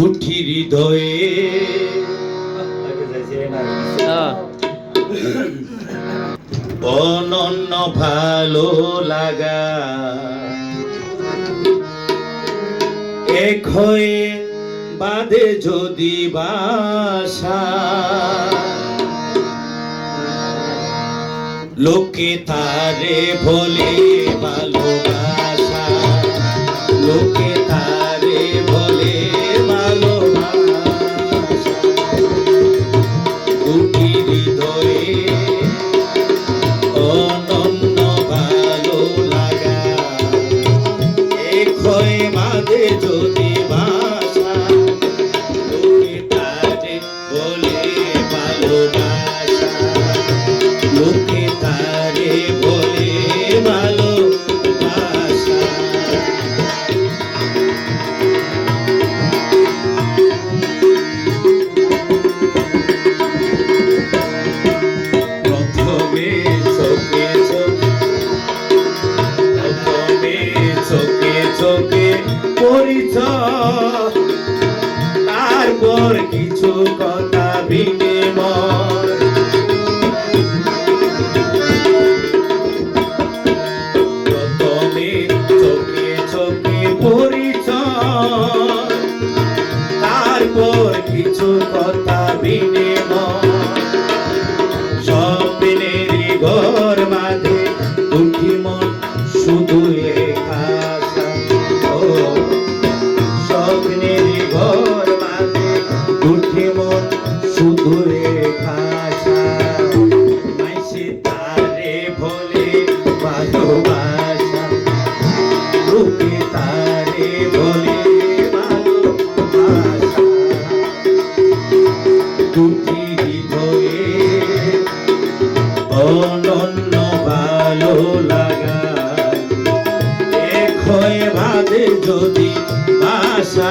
দুটি হৃদয়ে। অনন্য ভালো লাগা। এক হয়ে বাদে যদি বাসা। লোকে তারে বলে ভালোবাসা। লোকে পরিচয় তারপর কিছু কথা বিনিময় চোখে তারপর কিছু কথা দুটি মন শুধু রেখা মাইসে তারে বলে ভালোবাসা। লোকে তারে বলে ভালোবাসা। দুটি হৃদয়ে ভালো যদি বাসা।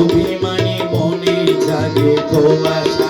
অভিমানী মনে জাগে ধোয়াশা